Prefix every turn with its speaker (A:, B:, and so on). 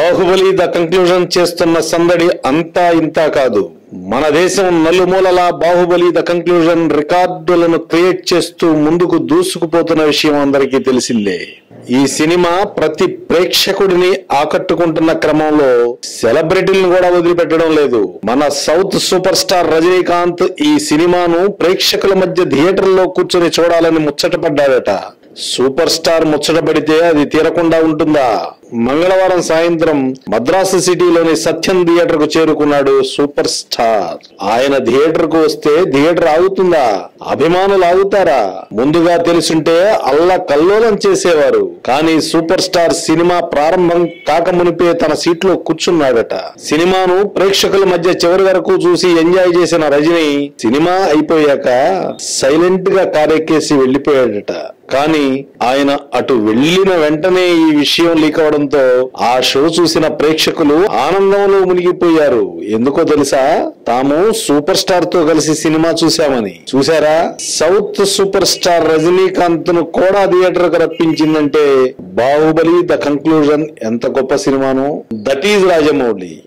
A: Baahubali the conclusion చేస్తున్న సందడి అంతా ఇంతా కాదు. మన దేశం నలుమూలలా బాహుబలి ద కంక్లూజన్ రికార్డులను క్రియేట్ చేస్తూ ముందుకు దూసుకుపోతున్న విషయం అందరికీ తెలిసిందే. ఈ సినిమా ప్రతి ప్రేక్షకుడిని ఆకట్టుకుంటున్న క్రమంలో సెలబ్రిటీలను కూడా వదిలిపెట్టడం లేదు. మన సౌత్ సూపర్ స్టార్ రజనీకాంత్ ఈ సినిమాను ప్రేక్షకుల మధ్య థియేటర్లో కూర్చొని చూడాలని ముచ్చటపడ్డాడట సూపర్ స్టార్ ముచ్చటపడితే అది తీరకుండా ఉంటుందా? మంగళవారం సాయంత్రం మద్రాసు సిటీలోని సత్యం థియేటర్కు చేరుకున్నాడు సూపర్ స్టార్. ఆయన థియేటర్కు వస్తే థియేటర్ ఆగుతుందా? అభిమానులు ఆగుతారా? ముందుగా తెలుసుంటే అల్ల కల్లోలం చేసేవారు. కానీ సూపర్ స్టార్ సినిమా ప్రారంభం కాకమునిపే తన సీట్లో కూర్చున్నాడట. సినిమాను ప్రేక్షకుల మధ్య చివరి వరకు చూసి ఎంజాయ్ చేసిన రజని సినిమా అయిపోయాక సైలెంట్గా కారెక్కేసి వెళ్ళిపోయాడట కానీ ఆయన అటు వెళ్ళిన వెంటనే ఈ విషయం లీక్ అవడంతో ఆ షో చూసిన ప్రేక్షకులు ఆనందంలో మునిగిపోయారు. ఎందుకో తెలుసా? తాము సూపర్ స్టార్తో కలిసి సినిమా చూశామని. చూసారా సౌత్ సూపర్ స్టార్ రజనీకాంత్ను కూడా థియేటర్కు రప్పించిందంటే బాహుబలి ద కంక్లూజన్ ఎంత గొప్ప సినిమాను? That is Rajamouli.